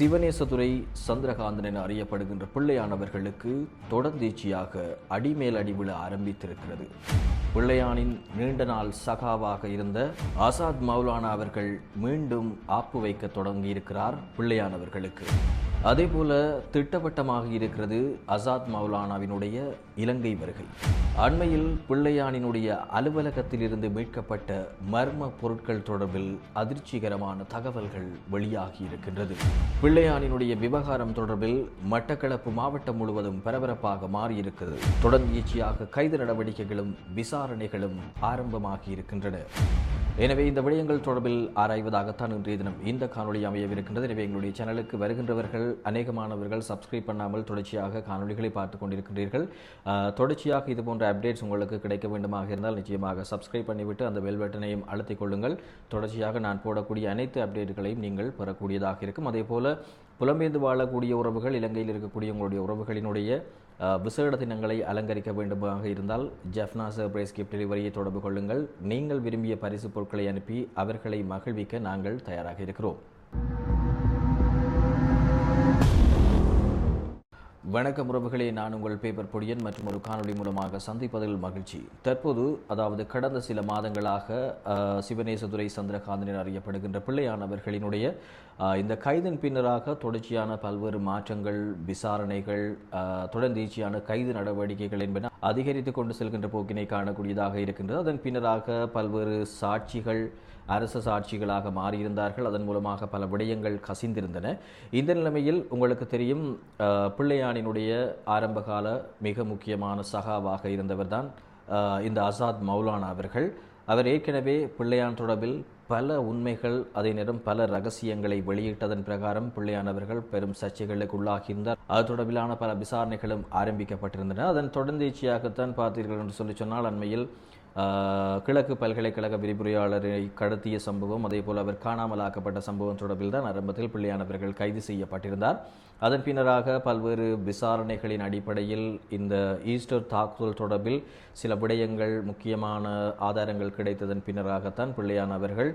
சிவனேசதுரை சந்திரகாந்தன் என அறியப்படுகின்ற பிள்ளையானவர்களுக்கு தொடர்ந்தீச்சியாக அடிமேல் அடி விழ ஆரம்பித்திருக்கிறது. பிள்ளையானின் நீண்ட நாள் சகாவாக இருந்த ஆசாத் மௌலானா அவர்கள் மீண்டும் ஆப்பு வைக்க தொடங்கியிருக்கிறார் பிள்ளையானவர்களுக்கு. அதேபோல திட்டவட்டமாக இருக்கிறது அசாத் மௌலானாவினுடைய இலங்கை வருகை. அண்மையில் பிள்ளையானினுடைய அலுவலகத்திலிருந்து மீட்கப்பட்ட மர்ம பொருட்கள் தொடர்பில் அதிர்ச்சிகரமான தகவல்கள் வெளியாகி இருக்கின்றது. பிள்ளையானினுடைய விவகாரம் தொடர்பில் மட்டக்களப்பு மாவட்டம் முழுவதும் பரபரப்பாக மாறியிருக்கிறது தொடர்ச்சியாக கைது நடவடிக்கைகளும் விசாரணைகளும் ஆரம்பமாகி இருக்கின்றன. எனவே இந்த விடயங்கள் தொடர்பில் ஆராய்வதாகத்தான் இன்றைய தினம் இந்த காணொளி அமையவிருக்கின்றது. எனவே எங்களுடைய சேனலுக்கு வருகின்றவர்கள் அநேகமானவர்கள் சப்ஸ்கிரைப் பண்ணாமல் தொடர்ச்சியாக காணொளிகளை பார்த்து கொண்டிருக்கின்றீர்கள். தொடர்ச்சியாக இது போன்ற அப்டேட்ஸ் உங்களுக்கு கிடைக்க வேண்டுமாக இருந்தால் நிச்சயமாக சப்ஸ்கிரைப் பண்ணிவிட்டு அந்த பெல் பட்டனையும் அழுத்திக் கொள்ளுங்கள். தொடர்ச்சியாக நான் போடக்கூடிய அனைத்து அப்டேட்டுகளையும் நீங்கள் பெறக்கூடியதாக இருக்கும். அதே போல புலம்பெயர்ந்து வாழக்கூடிய உறவுகள் இலங்கையில் இருக்கக்கூடிய உங்களுடைய உறவுகளினுடைய விசேட தினங்களை அலங்கரிக்க வேண்டுமாக இருந்தால் ஜெஃப்னா சர்ப்ரைஸ் கிஃப்ட் டெலிவரியை தொடர்பு கொள்ளுங்கள். நீங்கள் விரும்பிய பரிசு பொருட்களை அனுப்பி அவர்களை மகிழ்விக்க நாங்கள் தயாராக இருக்கிறோம். வணக்கம் உறவுகளே நான் உங்கள் பேப்பர் பொடியன் மற்றும் ஒரு காணொலி மூலமாக சந்திப்பதில் மகிழ்ச்சி. தற்போது அதாவது கடந்த சில மாதங்களாக அஹ், சிவனேசதுரை சந்திரகாந்தன் என அறியப்படுகின்ற பிள்ளையானவர்களினுடைய இந்த கைதின் பின்னராக தொடர்ச்சியான பல்வேறு மாற்றங்கள் விசாரணைகள் தொடர்ந்தீச்சியான கைது நடவடிக்கைகள் என்பன அதிகரித்து கொண்டு செல்கின்ற போக்கினை காணக்கூடியதாக இருக்கின்றது. அதன் பின்னராக பல்வேறு சாட்சிகள் அரச சாட்சிகளாக மாறியிருந்தார்கள். அதன் மூலமாக பல விடயங்கள் கசிந்திருந்தன. இந்த நிலைமையில் உங்களுக்கு தெரியும் பிள்ளையானினுடைய ஆரம்பகால மிக முக்கியமான சகாவாக இருந்தவர்தான் தான் இந்த ஆசாத் மௌலானா அவர்கள். அவர் ஏற்கனவே பிள்ளையான் தொடர்பில் பல உண்மைகள் அதே நேரம் பல ரகசியங்களை வெளியிட்டதன் பிரகாரம் பிள்ளையானவர்கள் பெரும் சர்ச்சைகளுக்கு உள்ளாகியிருந்தார். அது தொடர்பிலான பல விசாரணைகளும் ஆரம்பிக்கப்பட்டிருந்தன. அதன் தொடர்ந்தீச்சியாகத்தான் பார்த்தீர்கள் என்று சொல்லி சொன்னால் அண்மையில் கிழக்கு பல்கலைக்கழக விரிவுரையாளரை கடத்திய சம்பவம் அதே போல் அவர் காணாமலாக்கப்பட்ட சம்பவம் தொடர்பில் தான் ஆரம்பத்தில் பிள்ளையானவர்கள் கைது செய்யப்பட்டிருந்தார். அதன் பின்னராக பல்வேறு விசாரணைகளின் அடிப்படையில் இந்த ஈஸ்டர் தாக்குதல் தொடர்பில் சில விடயங்கள் முக்கியமான ஆதாரங்கள் கிடைத்ததன் பின்னராகத்தான் பிள்ளையான் அவர்கள்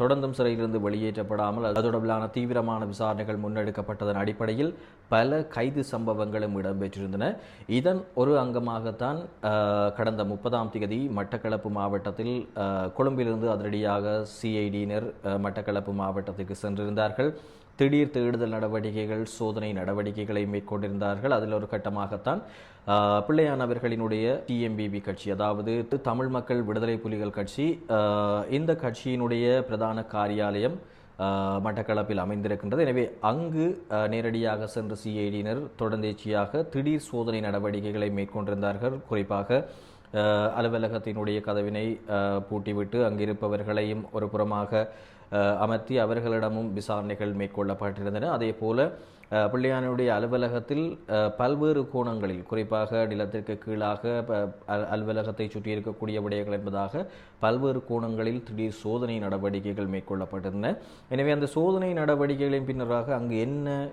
தொடர்ந்தும் சிறையிலிருந்து வெளியேற்றப்படாமல் அது தொடர்பிலான தீவிரமான விசாரணைகள் முன்னெடுக்கப்பட்டதன் அடிப்படையில் பல கைது சம்பவங்களும் இடம்பெற்றிருந்தன. இதன் ஒரு அங்கமாகத்தான் கடந்த முப்பதாம் தேதி மட்டக்களப்பு மாவட்டத்தில் கொழும்பிலிருந்து அதிரடியாக சிஐடியினர் மட்டக்களப்பு மாவட்டத்திற்கு சென்றிருந்தார்கள். திடீர் தேடுதல் நடவடிக்கைகள் சோதனை நடவடிக்கைகளை மேற்கொண்டிருந்தார்கள். அதில் ஒரு கட்டமாகத்தான் பிள்ளையானவர்களினுடைய டிஎம்பிபி கட்சி அதாவது தமிழ் மக்கள் விடுதலை புலிகள் கட்சி இந்த கட்சியினுடைய பிரதான காரியாலயம் மட்டக்களப்பில் அமைந்திருக்கின்றது. எனவே அங்கு நேரடியாக சென்ற சிஐடியினர் தொடர்ந்தேச்சியாக திடீர் சோதனை நடவடிக்கைகளை மேற்கொண்டிருந்தார்கள். குறிப்பாக அலுவலகத்தினுடைய கதவினை பூட்டிவிட்டு அங்கிருப்பவர்களையும் ஒரு புறமாக அமர்த்தி அவர்களிடமும் விசாரணைகள் மேற்கொள்ளப்பட்டிருந்தன. அதே போல பிள்ளையானுடைய அலுவலகத்தில் பல்வேறு கோணங்களில் குறிப்பாக நிலத்திற்கு கீழாக ப- அல்- அலுவலகத்தை சுற்றி இருக்கக்கூடிய விடயங்கள் என்பதாக பல்வேறு கோணங்களில் திடீர் சோதனை நடவடிக்கைகள் மேற்கொள்ளப்பட்டிருந்தன. எனவே அந்த சோதனை நடவடிக்கைகளின் பின்னராக அங்கு என்ன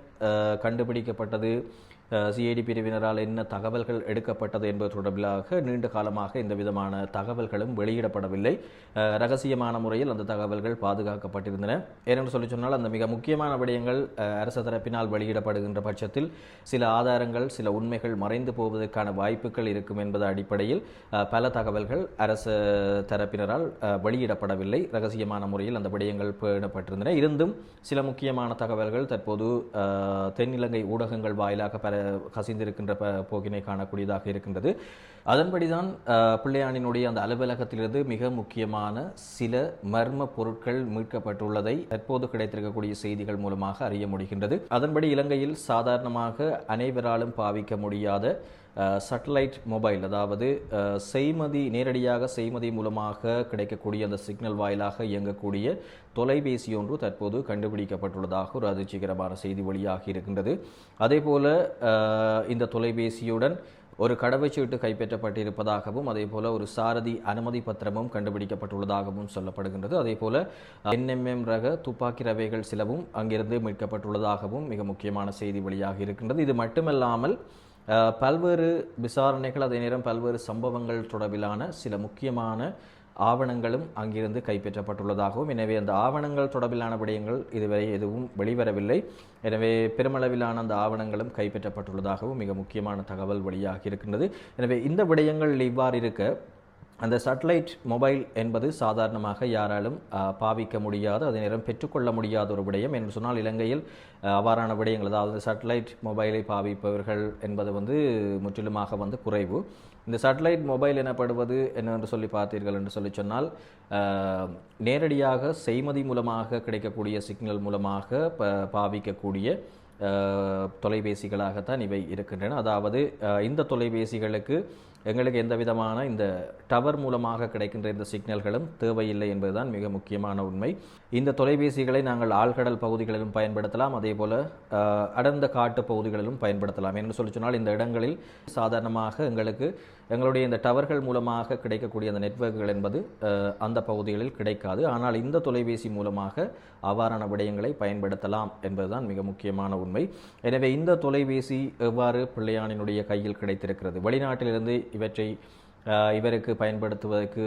கண்டுபிடிக்கப்பட்டது? சிஐடி பிரிவினரால் என்ன தகவல்கள் எடுக்கப்பட்டது என்பது தொடர்பிலாக நீண்ட காலமாக இந்த விதமான தகவல்களும் வெளியிடப்படவில்லை. ரகசியமான முறையில் அந்த தகவல்கள் பாதுகாக்கப்பட்டிருந்தன. ஏனென்று சொல்லி சொன்னால் அந்த மிக முக்கியமான விடயங்கள் அரசு தரப்பினால் வெளியிடப்படுகின்ற பட்சத்தில் சில ஆதாரங்கள் சில உண்மைகள் மறைந்து போவதற்கான வாய்ப்புகள் இருக்கும் என்பது அடிப்படையில் பல தகவல்கள் அரசு தரப்பினரால் வெளியிடப்படவில்லை. ரகசியமான முறையில் அந்த விடயங்கள் பேணப்பட்டிருந்தன. இருந்தும் சில முக்கியமான தகவல்கள் தற்போது தென்னிலங்கை ஊடகங்கள் வாயிலாக பல கசிந்திருக்கின்ற போக்கினை காணக்கூடியதாக இருக்கின்றது. அதன்படிதான் பிள்ளையானினுடைய அந்த அலுவலகத்திலிருந்து மிக முக்கியமான சில மர்ம பொருட்கள் மீட்கப்பட்டுள்ளதை தற்போது கிடைத்திருக்கக்கூடிய செய்திகள் மூலமாக அறிய முடிகின்றது. அதன்படி இலங்கையில் சாதாரணமாக அனைவராலும் பாவிக்க முடியாத சட்டலைட் மொபைல் அதாவது செய்மதி நேரடியாக செய்மதி மூலமாக கிடைக்கக்கூடிய அந்த சிக்னல் வாயிலாக இயங்கக்கூடிய தொலைபேசி ஒன்று தற்போது கண்டுபிடிக்கப்பட்டுள்ளதாக ஒரு அதிர்ச்சிகரமான செய்தி வெளியாகி இருக்கின்றது. அதேபோல் இந்த தொலைபேசியுடன் ஒரு கடவுச்சீட்டு கைப்பற்றப்பட்டிருப்பதாகவும் அதே போல் ஒரு சாரதி அனுமதி பத்திரமும் கண்டுபிடிக்கப்பட்டுள்ளதாகவும் சொல்லப்படுகின்றது. அதே போல் என்எம்எம் ரக துப்பாக்கி ரவைகள் சிலவும் அங்கிருந்து மீட்கப்பட்டுள்ளதாகவும் மிக முக்கியமான செய்தி வழியாக இருக்கின்றது. இது மட்டுமல்லாமல் பல்வேறு விசாரணைகள் அதே நேரம் பல்வேறு சம்பவங்கள் தொடர்பிலான சில முக்கியமான ஆவணங்களும் அங்கிருந்து கைப்பற்றப்பட்டுள்ளதாகவும் எனவே அந்த ஆவணங்கள் தொடர்பிலான விடயங்கள் இதுவரை எதுவும் வெளிவரவில்லை. எனவே பெருமளவிலான அந்த ஆவணங்களும் கைப்பற்றப்பட்டுள்ளதாகவும் மிக முக்கியமான தகவல் வழியாக இருக்கின்றது எனவே இந்த விடயங்கள் இவ்வாறு இருக்க அந்த சேட்டலைட் மொபைல் என்பது சாதாரணமாக யாராலும் பாவிக்க முடியாது அதே நேரம் பெற்றுக்கொள்ள முடியாத ஒரு விடயம். என்று சொன்னால் இலங்கையில் அவ்வாறான விடயங்கள் அதாவது சேட்டலைட் மொபைலை பாவிப்பவர்கள் என்பது வந்து முற்றிலுமாக வந்து குறைவு. இந்த சேட்டலைட் மொபைல் எனப்படுவது என்னவென்று சொல்லி பார்த்தீர்கள் என்று சொல்லி சொன்னால் நேரடியாக செய்மதி மூலமாக கிடைக்கக்கூடிய சிக்னல் மூலமாக ப பாவிக்கக்கூடிய தொலைபேசிகளாகத்தான் இவை இருக்கின்றன. அதாவது இந்த தொலைபேசிகளுக்கு எங்களுக்கு எந்த விதமான இந்த டவர் மூலமாக கிடைக்கின்ற இந்த சிக்னல்களும் தேவையில்லை என்பதுதான் மிக முக்கியமான உண்மை. இந்த தொலைபேசிகளை நாங்கள் ஆழ்கடல் பகுதிகளிலும் பயன்படுத்தலாம் அதே போல் அடர்ந்த காட்டு பகுதிகளிலும் பயன்படுத்தலாம். என்று சொல்லி சொன்னால் இந்த இடங்களில் சாதாரணமாக எங்களுக்கு எங்களுடைய இந்த டவர்கள் மூலமாக கிடைக்கக்கூடிய அந்த நெட்வொர்க்குகள் என்பது அந்த பகுதிகளில் கிடைக்காது. ஆனால் இந்த தொலைபேசி மூலமாக அவ்வாறான விடயங்களை பயன்படுத்தலாம் என்பதுதான் மிக முக்கியமான உண்மை. எனவே இந்த தொலைபேசி எவ்வாறு பிள்ளையானினுடைய கையில் கிடைத்திருக்கிறது? வெளிநாட்டிலிருந்து இவற்றை இவருக்கு பயன்படுத்துவதற்கு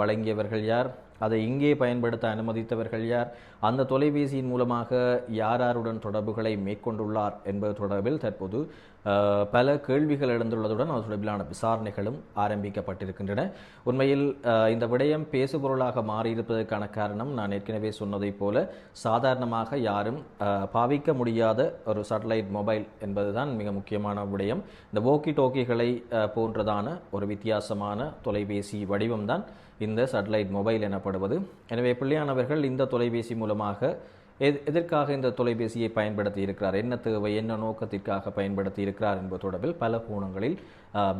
வழங்கியவர்கள் யார்? அதை இங்கே பயன்படுத்த அனுமதித்தவர்கள் யார்? அந்த தொலைபேசியின் மூலமாக யார் யாருடன் தொடர்புகளை மேற்கொண்டுள்ளார் என்பது தொடர்பில் தற்போது பல கேள்விகள் எழுந்துள்ளதுடன் அது தொடர்பிலான விசாரணைகளும் ஆரம்பிக்கப்பட்டிருக்கின்றன. உண்மையில் இந்த விடயம் பேசுபொருளாக மாறியிருப்பதற்கான காரணம் நான் ஏற்கனவே சொன்னதைப் போல சாதாரணமாக யாரும் பாவிக்க முடியாத ஒரு சேட்டலைட் மொபைல் என்பதுதான் மிக முக்கியமான விடயம். இந்த ஓக்கி டோக்கிகளை போன்றதான ஒரு வித்தியாசமான தொலைபேசி வடிவம்தான் இந்த சேட்டலைட் மொபைல் எனப்படுவது. எனவே பிள்ளையானவர்கள் இந்த தொலைபேசி மூலமாக எது எதற்காக இந்த தொலைபேசியை பயன்படுத்தி இருக்கிறார்? என்ன தேவை? என்ன நோக்கத்திற்காக பயன்படுத்தி இருக்கிறார் என்பது தொடர்பில் பல கோணங்களில்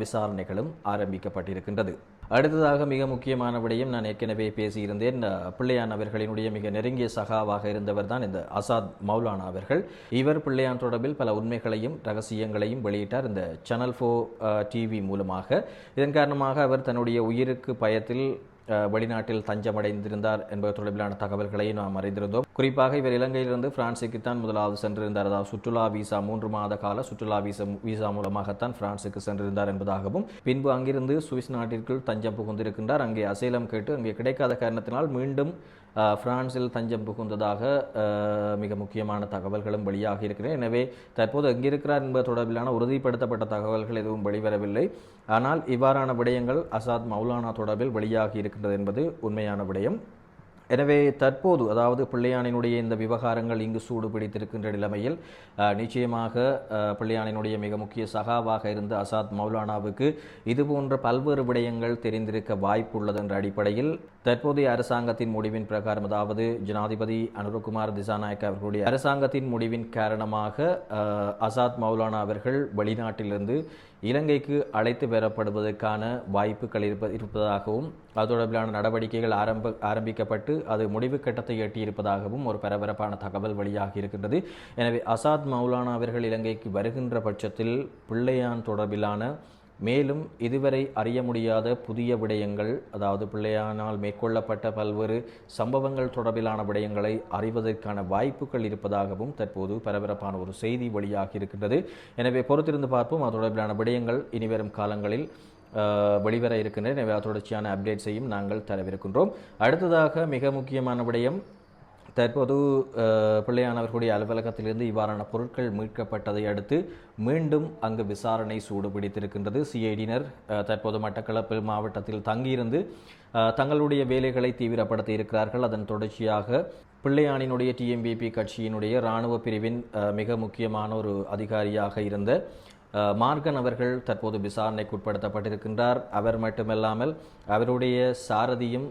விசாரணைகளும் ஆரம்பிக்கப்பட்டிருக்கின்றது. அடுத்ததாக மிக முக்கியமான விடயம் நான் ஏற்கனவே பேசியிருந்தேன். பிள்ளையான் அவர்களினுடைய மிக நெருங்கிய சகாவாக இருந்தவர் தான் இந்த அசாத் மௌலானா அவர்கள். இவர் பிள்ளையான் தொடர்பில் பல உண்மைகளையும் ரகசியங்களையும் வெளியிட்டார். இந்த சேனல் ஃபோ டிவி மூலமாக. இதன் காரணமாக அவர் தன்னுடைய உயிருக்கு பயத்தில் வெளிநாட்டில் தஞ்சமடைந்திருந்தார் என்பது தொடர்பிலான தகவல்களை நாம் அறிந்திருந்தோம். குறிப்பாக இவர் இலங்கையிலிருந்து பிரான்சுக்குத்தான் முதலாவது சென்றிருந்தார். அதாவது சுற்றுலா வீசா மூன்று மாத கால சுற்றுலா விசா விசா மூலமாகத்தான் பிரான்சுக்கு சென்றிருந்தார் என்பதாகவும் பின்பு அங்கிருந்து சுவிஸ் நாட்டிற்குள் தஞ்சம் புகுந்திருக்கின்றார். அங்கே அசைலம் கேட்டு அங்கே கிடைக்காத காரணத்தினால் மீண்டும் பிரான்சில் தஞ்சம் புகுந்ததாக மிக முக்கியமான தகவல்களும் வெளியாக இருக்கிறது. எனவே தற்போது எங்கிருக்கிறார் என்பது தொடர்பிலான உறுதிப்படுத்தப்பட்ட தகவல்கள் எதுவும் வெளிவரவில்லை. ஆனால் இவ்வாறான விடயங்கள் அசாத் மௌலானா தொடர்பில் வெளியாகி இருக்கின்றது என்பது உண்மையான விடயம். எனவே தற்போது அதாவது பிள்ளையானினுடைய இந்த விவகாரங்கள் இங்கு சூடு பிடித்திருக்கின்ற நிலைமையில் நிச்சயமாக பிள்ளையானினுடைய மிக முக்கிய சகாவாக இருந்த அசாத் மௌலானாவுக்கு இதுபோன்ற பல்வேறு விடயங்கள் தெரிந்திருக்க வாய்ப்புள்ளது என்ற அடிப்படையில் தற்போதைய அரசாங்கத்தின் முடிவின் பிரகாரம் அதாவது ஜனாதிபதி அனுரகுமார் திசாநாயக் அவர்களுடைய அரசாங்கத்தின் முடிவின் காரணமாக அசாத் மௌலானா அவர்கள் வெளிநாட்டிலிருந்து இலங்கைக்கு அழைத்து பெறப்படுவதற்கான வாய்ப்புகள் இருப்ப இருப்பதாகவும் அது தொடர்பிலான நடவடிக்கைகள் ஆரம்ப ஆரம்பிக்கப்பட்டு அது முடிவு கட்டத்தை எட்டியிருப்பதாகவும் ஒரு பரபரப்பான தகவல் வெளியாகி இருக்கின்றது. எனவே அசாத் மௌலானா அவர்கள் இலங்கைக்கு வருகின்ற பட்சத்தில் பிள்ளையான் தொடர்பிலான மேலும் இதுவரை அறிய முடியாத புதிய விடயங்கள் அதாவது பிள்ளையானால் மேற்கொள்ளப்பட்ட பல்வேறு சம்பவங்கள் தொடர்பிலான விடயங்களை அறிவதற்கான வாய்ப்புகள் இருப்பதாகவும் தற்போது பரபரப்பான ஒரு செய்தி வெளியாகி இருக்கின்றது. எனவே பொறுத்திருந்து பார்ப்போம் அது தொடர்பிலான விடயங்கள் இனிவரும் காலங்களில் வெளிவர இருக்கின்றன. எனவே அது தொடர்ச்சியான அப்டேட்ஸையும் நாங்கள் தரவிருக்கின்றோம். அடுத்ததாக மிக முக்கியமான விடயம் தற்போது பிள்ளையானவர்களுடைய அலுவலகத்திலிருந்து இவ்வாறான பொருட்கள் மீட்கப்பட்டதை அடுத்து மீண்டும் அங்கு விசாரணை சூடு பிடித்திருக்கின்றது சிஐடியினர் தற்போது மட்டக்களப்பு மாவட்டத்தில் தங்கியிருந்து தங்களுடைய வேலைகளை தீவிரப்படுத்தி இருக்கிறார்கள் அதன் தொடர்ச்சியாக பிள்ளையானினுடைய டிஎம்பிபி கட்சியினுடைய இராணுவ பிரிவின் மிக முக்கியமான ஒரு அதிகாரியாக இருந்த மார்கன் அவர்கள் தற்போது விசாரணைக்கு உட்படுத்தப்பட்டிருக்கின்றார். அவர் மட்டுமல்லாமல் அவருடைய சாரதியும்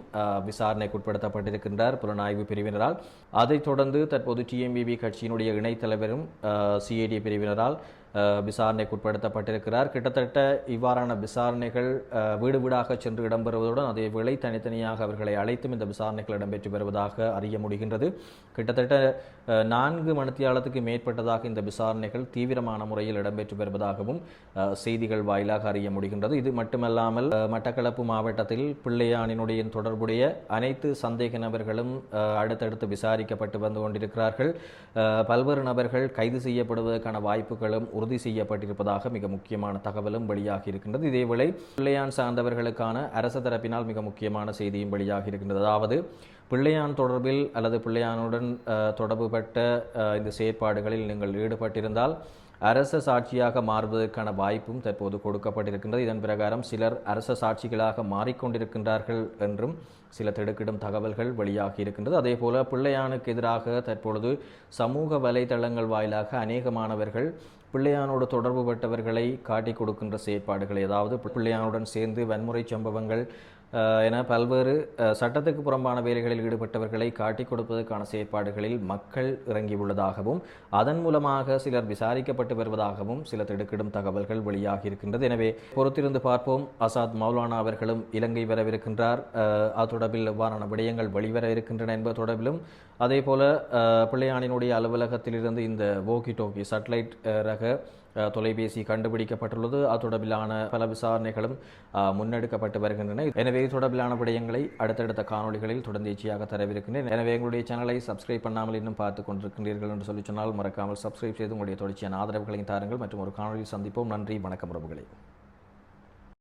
விசாரணைக்கு உட்படுத்தப்பட்டிருக்கின்றார் புலனாய்வு பிரிவினரால். அதைத் தொடர்ந்து தற்போது டிஎம்பிபி கட்சியினுடைய இணைத் தலைவரும் சிஏடி பிரிவினரால் விசாரணைக்கு உட்படுத்தப்பட்டிருக்கிறார். கிட்டத்தட்ட இவ்வாறான விசாரணைகள் வீடு வீடாக சென்று இடம்பெறுவதுடன் அதே வேளை தனித்தனியாக அவர்களை அழைத்தும் இந்த விசாரணைகள் இடம்பெற்று வருவதாக அறிய முடிகின்றது. கிட்டத்தட்ட நான்கு மணித்தியாலத்துக்கு மேற்பட்டதாக இந்த விசாரணைகள் தீவிரமான முறையில் இடம்பெற்று வருவதாகவும் செய்திகள் வாயிலாக அறிய முடிகின்றது. இது மட்டுமல்லாமல் மட்டக்களப்பு மாவட்டத்தில் பிள்ளையானினுடைய தொடர்புடைய அனைத்து சந்தேக நபர்களும் அடுத்தடுத்து விசாரிக்கப்பட்டு வந்து கொண்டிருக்கிறார்கள். பல்வேறு நபர்கள் கைது செய்யப்படுவதற்கான வாய்ப்புகளும் உறுதி செய்யப்பட்டிருப்பதாக மிக முக்கியமான தகவலும் வெளியாகி இருக்கின்றது. இதேவேளை பிள்ளையான் சார்ந்தவர்களுக்கான அரசு தரப்பினால் மிக முக்கியமான செய்தியும் வெளியாகி இருக்கின்றது. அதாவது பிள்ளையான் தொடர்பில் அல்லது பிள்ளையானுடன் அஹ், தொடர்புபட்ட இந்த செயற்பாடுகளில் நீங்கள் ஈடுபட்டிருந்தால் அரச சாட்சியாக மாறுவதற்கான வாய்ப்பும் தற்போது கொடுக்கப்பட்டிருக்கின்றது. இதன் பிரகாரம் சிலர் அரச சாட்சிகளாக மாறிக்கொண்டிருக்கின்றார்கள் என்றும் சில திடுக்கிடும் தகவல்கள் வெளியாகி இருக்கின்றது. அதே போல பிள்ளையானுக்கு எதிராக தற்பொழுது சமூக வலைதளங்கள் வாயிலாக அநேக மாணவர்கள் பிள்ளையானோடு தொடர்புபட்டவர்களை காட்டிக் கொடுக்கின்ற செயற்பாடுகள் ஏதாவது பிள்ளையானுடன் சேர்ந்து வன்முறை சம்பவங்கள் என பல்வேறு சட்டத்துக்கு புறம்பான வேலைகளில் ஈடுபட்டவர்களை காட்டிக் கொடுப்பதற்கான செயற்பாடுகளில் மக்கள் இறங்கியுள்ளதாகவும் அதன் மூலமாக சிலர் விசாரிக்கப்பட்டு வருவதாகவும் சில திடுக்கிடும் தகவல்கள் வெளியாகி இருக்கின்றது. எனவே பொறுத்திருந்து பார்ப்போம். அசாத் மௌலானா அவர்களும் இலங்கை வரவிருக்கின்றார். அது தொடர்பில் எவ்வாறான விடயங்கள் வெளிவர இருக்கின்றன என்பது தொடர்பிலும் அதே போல் பிள்ளையானினுடைய அலுவலகத்திலிருந்து இந்த வோக்கி டோக்கி சட்டலைட் ரக தொலைபேசி கண்டுபிடிக்கப்பட்டுள்ளது. அது தொடர்பிலான பல விசாரணைகளும் முன்னெடுக்கப்பட்டு வருகின்றன. எனவே இது தொடர்பிலான விடயங்களை அடுத்தடுத்த காணொளிகளில் தொடர்ந்தீச்சியாக தரவிருக்கின்றேன். எனவே எங்களுடைய சேனலை சப்ஸ்கிரைப் பண்ணாமல் இன்னும் பார்த்து கொண்டிருக்கின்றீர்கள் என்று சொல்லி சொன்னால் மறக்காமல் சப்ஸ்கிரைப் செய்து உங்களுடைய தொடர்ச்சியான ஆதரவுகளையும் தாருங்கள். மற்றும் ஒரு காணொலியில் சந்திப்போம். நன்றி வணக்கம் உறவுகளே.